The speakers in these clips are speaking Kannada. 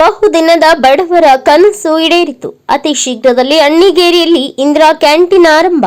ಬಹುದಿನದ ಬಡವರ ಕನಸು ಈಡೇರಿತು. ಅತಿ ಶೀಘ್ರದಲ್ಲಿ ಅಣ್ಣಿಗೇರಿಯಲ್ಲಿ ಇಂದಿರಾ ಕ್ಯಾಂಟೀನ್ ಆರಂಭ.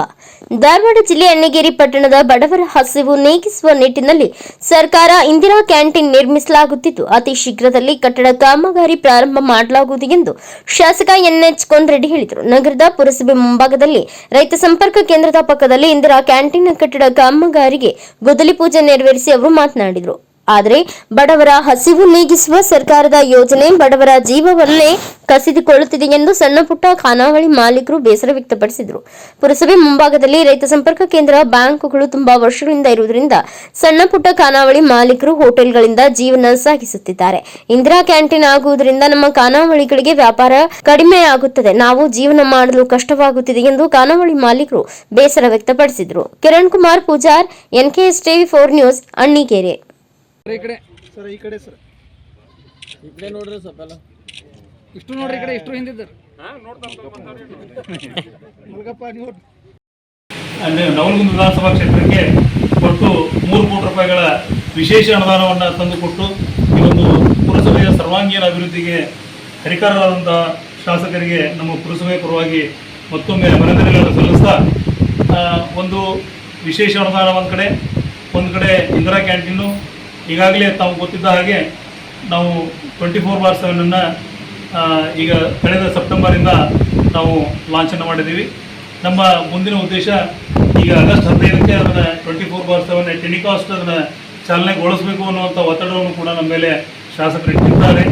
ಧಾರವಾಡ ಜಿಲ್ಲೆ ಅಣ್ಣಿಗೇರಿ ಪಟ್ಟಣದ ಬಡವರ ಹಸಿವು ನೀಗಿಸುವ ನಿಟ್ಟಿನಲ್ಲಿ ಸರ್ಕಾರ ಇಂದಿರಾ ಕ್ಯಾಂಟೀನ್ ನಿರ್ಮಿಸಲಾಗುತ್ತಿದ್ದು, ಅತಿ ಶೀಘ್ರದಲ್ಲಿ ಕಟ್ಟಡ ಕಾಮಗಾರಿ ಪ್ರಾರಂಭ ಮಾಡಲಾಗುವುದು ಎಂದು ಶಾಸಕ ಎನ್ಎಚ್ ಕೊಂಡ್ರೆಡ್ಡಿ ಹೇಳಿದರು. ನಗರದ ಪುರಸಭೆ ಮುಂಭಾಗದಲ್ಲಿ ರೈತ ಸಂಪರ್ಕ ಕೇಂದ್ರದ ಪಕ್ಕದಲ್ಲಿ ಇಂದಿರಾ ಕ್ಯಾಂಟೀನ್ ಕಟ್ಟಡ ಕಾಮಗಾರಿಗೆ ಗುದಲಿ ಪೂಜೆ ನೆರವೇರಿಸಿ ಅವರು ಮಾತನಾಡಿದರು. ಆದರೆ ಬಡವರ ಹಸಿವು ನೀಗಿಸುವ ಸರ್ಕಾರದ ಯೋಜನೆ ಬಡವರ ಜೀವವನ್ನೇ ಕಸಿದುಕೊಳ್ಳುತ್ತಿದೆ ಎಂದು ಸಣ್ಣ ಪುಟ್ಟ ಖಾನಾವಳಿ ಮಾಲೀಕರು ಬೇಸರ ವ್ಯಕ್ತಪಡಿಸಿದರು. ಪುರಸಭೆ ಮುಂಭಾಗದಲ್ಲಿ ರೈತ ಸಂಪರ್ಕ ಕೇಂದ್ರ ಬ್ಯಾಂಕುಗಳು ತುಂಬಾ ವರ್ಷಗಳಿಂದ ಇರುವುದರಿಂದ ಸಣ್ಣ ಪುಟ್ಟ ಖಾನಾವಳಿ ಮಾಲೀಕರು ಹೋಟೆಲ್ಗಳಿಂದ ಜೀವನ ಸಾಗಿಸುತ್ತಿದ್ದಾರೆ. ಇಂದಿರಾ ಕ್ಯಾಂಟೀನ್ ಆಗುವುದರಿಂದ ನಮ್ಮ ಖಾನಾವಳಿಗಳಿಗೆ ವ್ಯಾಪಾರ ಕಡಿಮೆ ಆಗುತ್ತದೆ. ನಾವು ಜೀವನ ಮಾಡಲು ಕಷ್ಟವಾಗುತ್ತಿದೆ ಎಂದು ಖಾನಾವಳಿ ಮಾಲೀಕರು ಬೇಸರ ವ್ಯಕ್ತಪಡಿಸಿದರು. Kiran Kumar Pujar, NKS TV four news Annigeri ಈ ಕಡೆ. ಸರ್ ಈ ಕಡೆ ಸರ್. ಈ ಕಡೆ ನೋಡ್ರಿ ಸ್ವಲ್ಪ ಎಲ್ಲ. ಇಷ್ಟು ನೋಡ್ರಿ ಈ ಕಡೆ ಇಷ್ಟು ಹಿಂದಿದ್ದಾರೆ ನೀವು ನವಲಗುಂದ ವಿಧಾನಸಭಾ ಕ್ಷೇತ್ರಕ್ಕೆ ಒಟ್ಟು ಮೂರು ಕೋಟಿ ರೂಪಾಯಿಗಳ ವಿಶೇಷ ಅನುದಾನವನ್ನು ತಂದುಕೊಟ್ಟು ಈ ಒಂದು ಪುರಸಭೆಯ ಸರ್ವಾಂಗೀಣ ಅಭಿವೃದ್ಧಿಗೆ ಹರಿಕಾರರಾದಂಥ ಶಾಸಕರಿಗೆ ನಮ್ಮ ಪುರಸಭೆ ಪರವಾಗಿ ಮತ್ತೊಮ್ಮೆ ಅಭಿನಂದನೆಗಳನ್ನು ಸಲ್ಲಿಸ್ತಾ ಆ, ಒಂದು ವಿಶೇಷ ಅನುದಾನ ಒಂದು ಕಡೆ ಒಂದು ಕಡೆ ಇಂದಿರಾ ಕ್ಯಾಂಟೀನು ಈಗಾಗಲೇ ತಾವು ಗೊತ್ತಿದ್ದ ಹಾಗೆ ನಾವು ಟ್ವೆಂಟಿ ಫೋರ್ ಬಾರ್ ಸೆವೆನನ್ನು ಈಗ ಕಳೆದ ಸೆಪ್ಟೆಂಬರಿಂದ ನಾವು ಲಾಂಚನ್ನು ಮಾಡಿದ್ದೀವಿ. ನಮ್ಮ ಮುಂದಿನ ಉದ್ದೇಶ ಈಗ ಆಗಸ್ಟ್ ಹದಿನೈದಕ್ಕೆ ಅದನ್ನು twenty four by seven telecast ಅದನ್ನು ಚಾಲನೆಗೊಳಿಸಬೇಕು ಅನ್ನುವಂಥ ಒತ್ತಡವನ್ನು ಕೂಡ ನಮ್ಮ ಮೇಲೆ ಶಾಸಕರು ಇಟ್ಟಿದ್ದಾರೆ.